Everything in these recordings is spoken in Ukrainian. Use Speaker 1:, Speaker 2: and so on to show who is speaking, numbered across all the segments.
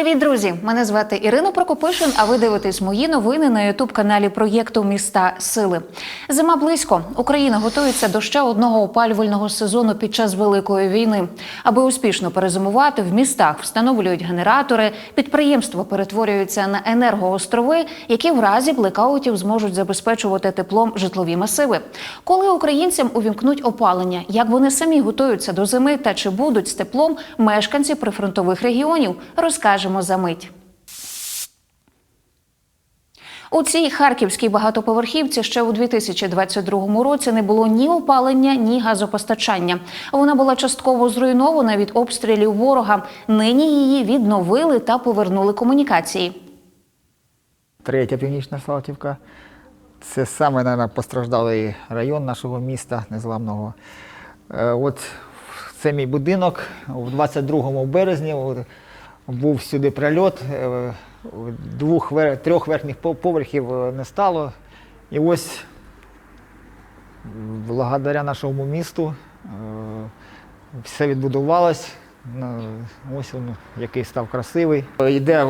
Speaker 1: Привіт, друзі! Мене звати Ірина Прокопишин. А ви дивитесь мої новини на ютуб каналі проєкту Міста Сили. Зима близько. Україна готується до ще одного опалювального сезону під час великої війни. Аби успішно перезимувати, в містах встановлюють генератори. Підприємства перетворюються на енергоострови, які в разі блекаутів зможуть забезпечувати теплом житлові масиви. Коли українцям увімкнуть опалення, як вони самі готуються до зими та чи будуть з теплом мешканці прифронтових регіонів, розкажемо за мить. У цій харківській багатоповерхівці ще у 2022 році не було ні опалення, ні газопостачання. Вона була частково зруйнована від обстрілів ворога. Нині її відновили та повернули комунікації.
Speaker 2: Третя північна Салтівка. Це саме, мабуть, постраждалий район нашого міста незламного. Е, От це мій будинок. У 22 березні був сюди прильот. е, Двох трьох верхніх поверхів е, не стало. І ось благодаря нашому місту е, все відбудувалось. Ось він, який став красивий. Йде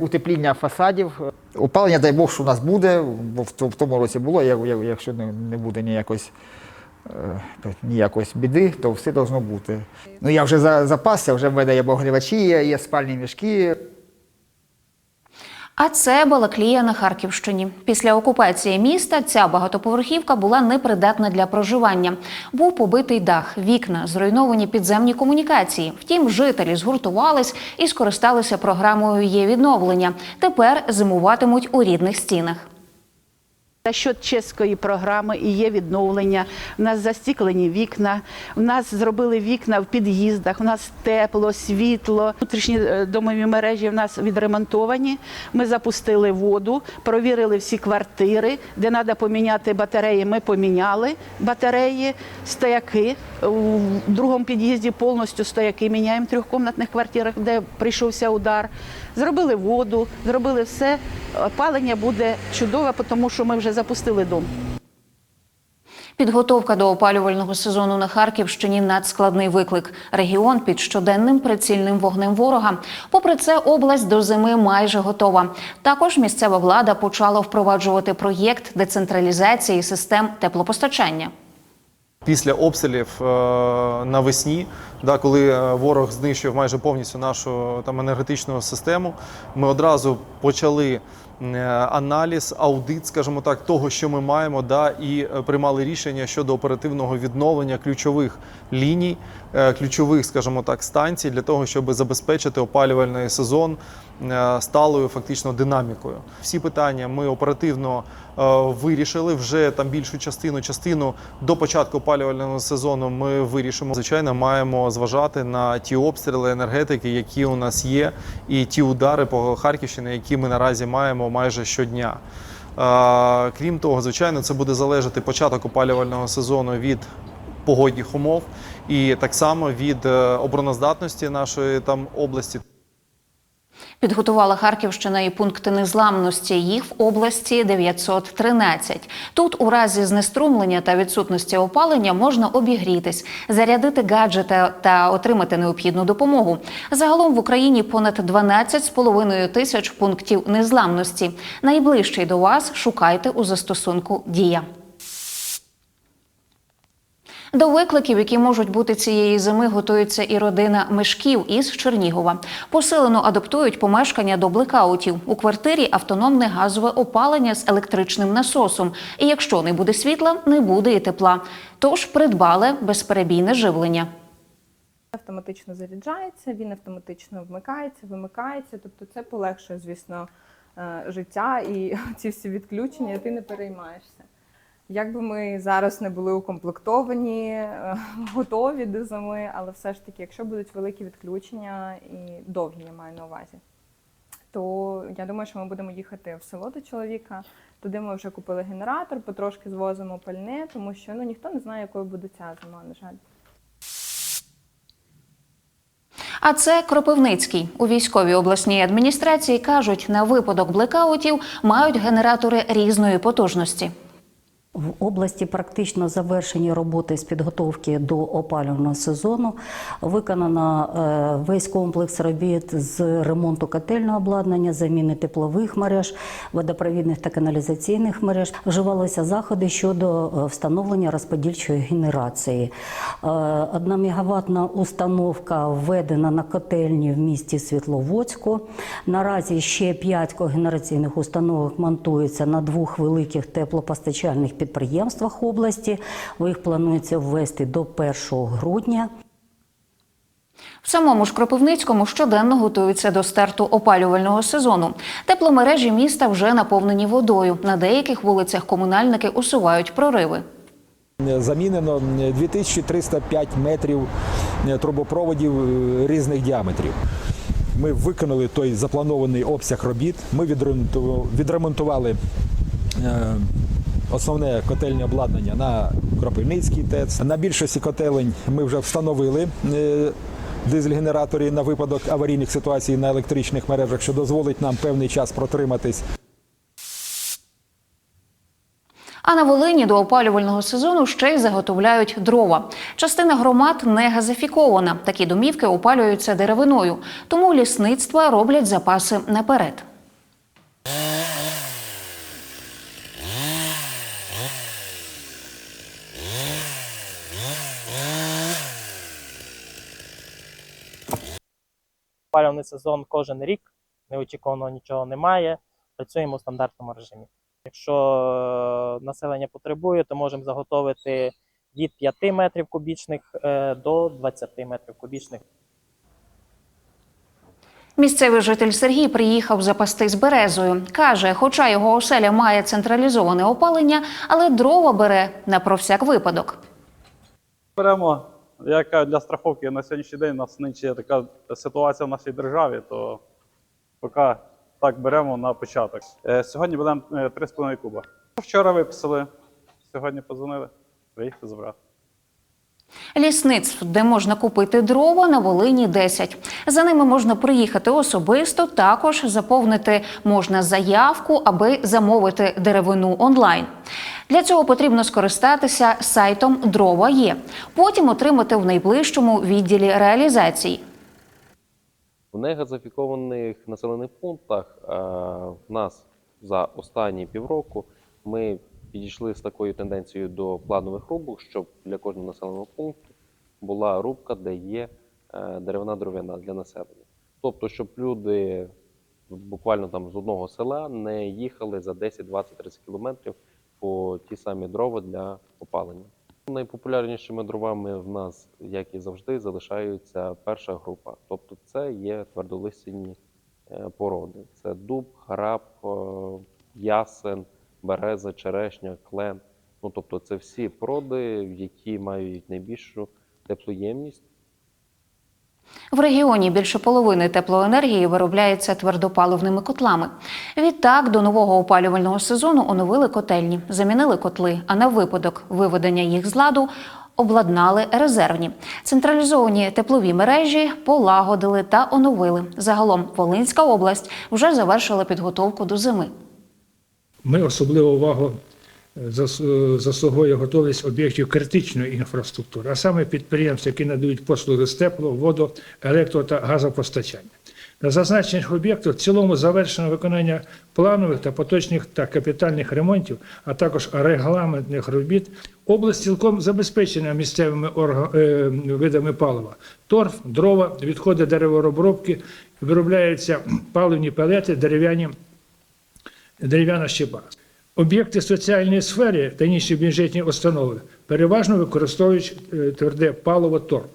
Speaker 2: утепління фасадів. Опалення, дай Бог, що у нас буде, бо в тому році було, як- як- якщо не не буде ніякось, е, ніякось біди, то все должно бути. Ну я вже за- запасся, вже в мене є обогрівачі, є спальні мішки.
Speaker 1: А це Балаклія на Харківщині. Після окупації міста ця багатоповерхівка була непридатна для проживання. Був побитий дах, вікна, зруйновані підземні комунікації. Втім, жителі згуртувались і скористалися програмою є відновлення. Тепер зимуватимуть у рідних стінах.
Speaker 3: За счет чеської програми і є відновлення. У нас застіклені вікна, у нас зробили вікна в під'їздах, у нас тепло, світло. Внутрішні е, домові мережі в нас відремонтовані. Ми запустили воду, провірили всі квартири, де треба поміняти батареї. Ми поміняли батареї, стояки. У другому під'їзді повністю стояки міняємо в трьохкомнатних квартирах, де прийшовся удар. Зробили воду, зробили все. Опалення буде чудове, тому що ми вже запустили дом.
Speaker 1: Підготовка до опалювального сезону на Харківщині надскладний виклик. Регіон під щоденним прицільним вогнем ворога. Попри це, область до зими майже готова. Також місцева влада почала впроваджувати проєкт децентралізації систем теплопостачання.
Speaker 4: Після обстрілів е, навесні, да, коли е, ворог знищив майже повністю нашу там енергетичну систему, ми одразу почали аналіз, аудит, скажімо так, того, що ми маємо, да, і е, приймали рішення щодо оперативного відновлення ключових ліній, е, ключових, скажімо так, станцій для того, щоб забезпечити опалювальний сезон е, сталою фактично динамікою. Всі питання ми оперативно е, вирішили вже там більшу частину. Частину до початку опалювального сезону ми вирішимо. Звичайно, маємо зважати на ті обстріли енергетики, які у нас є, і ті удари по Харківщині, які ми наразі маємо майже щодня. Е, Крім того, звичайно, це буде залежати початок опалювального сезону від погодних умов і так само від е, обороноздатності нашої там області.
Speaker 1: Підготувала Харківщина і пункти незламності. Їх в області 913. Тут у разі знеструмлення та відсутності опалення можна обігрітись, зарядити гаджети та отримати необхідну допомогу. Загалом в Україні понад 12,5 тисяч пунктів незламності. Найближчий до вас шукайте у застосунку Дія. До викликів, які можуть бути цієї зими, готується і родина мешків із Чернігова. Посилено адаптують помешкання до блекаутів. У квартирі автономне газове опалення з електричним насосом. І якщо не буде світла, не буде і тепла. Тож придбали безперебійне живлення.
Speaker 5: автоматично заряджається, він автоматично вмикається, вимикається. Тобто це полегшує, звісно, е, життя і ці всі відключення, ти не переймаєшся. Як би ми зараз не були укомплектовані, е, готові до зими, але все ж таки, якщо будуть великі відключення і довгі, я маю на увазі, то я думаю, що ми будемо їхати в село до чоловіка. Туди ми вже купили генератор, потрошки звозимо пальне, тому що ну ніхто не знає, якою буде ця зима, на жаль.
Speaker 1: А це Кропивницький. У військовій обласній адміністрації кажуть, на випадок блекаутів мають генератори різної потужності.
Speaker 6: В області практично завершені роботи з підготовки до опалювального сезону. Виконано е, весь комплекс робіт з ремонту котельного обладнання, заміни теплових мереж, водопровідних та каналізаційних мереж. Вживалися заходи щодо е, встановлення розподільчої генерації. Е, Одна мегаваттна установка введена на котельні в місті Світловодську. Наразі ще п'ять когенераційних установок монтуються на двох великих теплопостачальних підприємствах області. Їх планується ввести до 1 грудня.
Speaker 1: В самому ж Кропивницькому щоденно готуються до старту опалювального сезону. Тепломережі міста вже наповнені водою. На деяких вулицях комунальники усувають прориви.
Speaker 7: Замінено 2305 метрів трубопроводів е, різних діаметрів. Ми виконали той запланований обсяг робіт. Ми відремонту- відремонтували е, основне котельне обладнання на Кропивницький ТЕЦ. На більшості котелень ми вже встановили е, дизель-генератори на випадок аварійних ситуацій на електричних мережах, що дозволить нам певний час протриматись.
Speaker 1: А на Волині до опалювального сезону ще й заготовляють дрова. Частина громад не газифікована. Такі домівки опалюються деревиною, тому лісництва роблять запаси наперед.
Speaker 8: Опалювальний сезон кожен рік, неочікуваного нічого немає. Працюємо в стандартному режимі. Якщо е, населення потребує, то можемо заготовити від 5 метрів кубічних е, до 20 метрів кубічних.
Speaker 1: Місцевий житель Сергій приїхав запастись березою. Каже, хоча його оселя має централізоване опалення, але дрова бере на про всяк випадок.
Speaker 9: Беремо, я кажу, для страховки на сьогоднішній день у нас нинче така ситуація в нашій державі, то поки так беремо на початок. Е, Сьогодні беремо е, 3,5 куба. Вчора виписали, сьогодні подзвонили, приїхали забрати.
Speaker 1: Лісництв, де можна купити дрова, на Волині 10. За ними можна приїхати особисто. Також заповнити можна заявку, аби замовити деревину онлайн. Для цього потрібно скористатися сайтом Дрова є. Потім отримати в найближчому відділі реалізації.
Speaker 10: В негазифікованих населених пунктах е, в нас за останні півроку ми підійшли з такою тенденцією до планових рубок, щоб для кожного населеного пункту була рубка, де є е, деревна дров'яна для населення. Тобто, щоб люди буквально там з одного села не їхали за 10, 20, 30 кілометрів по ті самі дрова для опалення. Найпопулярнішими дровами в нас, як і завжди, залишаються перша група. Тобто це є твердолистяні е, породи. Це дуб, граб, е, ясен, береза, черешня, клен. Ну, тобто це всі породи, які мають найбільшу теплоємність
Speaker 1: В регіоні більше половини теплоенергії виробляється твердопаливними котлами. Відтак, до нового опалювального сезону оновили котельні, замінили котли, а на випадок виведення їх з ладу обладнали резервні. Централізовані теплові мережі полагодили та оновили. Загалом Волинська область вже завершила підготовку до зими.
Speaker 11: Ми особливу увагу зас- е, готовність об'єктів критичної інфраструктури, а саме підприємств, які надають послуги з тепло, воду, електро та газопостачання. На зазначених об'єктах в цілому завершено виконання планових та поточних та капітальних ремонтів, а також регламентних робіт. Область цілком забезпечена місцевими орга- е, видами палива: торф, дрова, відходи деревообробки, виробляються паливні пелети, дерев'яні дерев'яна щеба. Об'єкти соціальної сфери та інші бюджетні установи переважно використовують е, тверде паливо торф.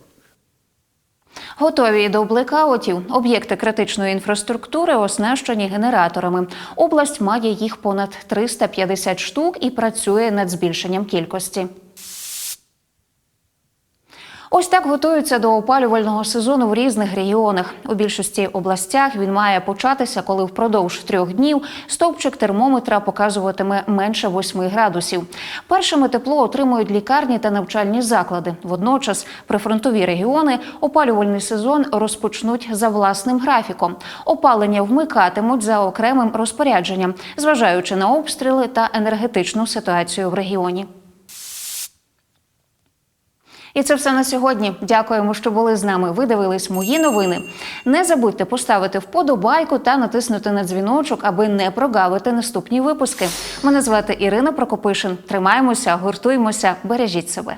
Speaker 1: Готові до блекаутів. Об'єкти критичної інфраструктури оснащені генераторами. Область має їх понад 350 штук і працює над збільшенням кількості. Ось так готуються до опалювального сезону в різних регіонах. У більшості областях він має початися, коли впродовж трьох днів стовпчик термометра показуватиме менше 8 градусів. Першими тепло отримують лікарні та навчальні заклади. Водночас прифронтові регіони опалювальний сезон розпочнуть за власним графіком. Опалення вмикатимуть за окремим розпорядженням, зважаючи на обстріли та енергетичну ситуацію в регіоні. І це все на сьогодні. Дякуємо, що були з нами. Ви дивились мої новини. Не забудьте поставити вподобайку та натиснути на дзвіночок, аби не прогавити наступні випуски. Мене звати Ірина Прокопишин. Тримаємося, гуртуємося, бережіть себе.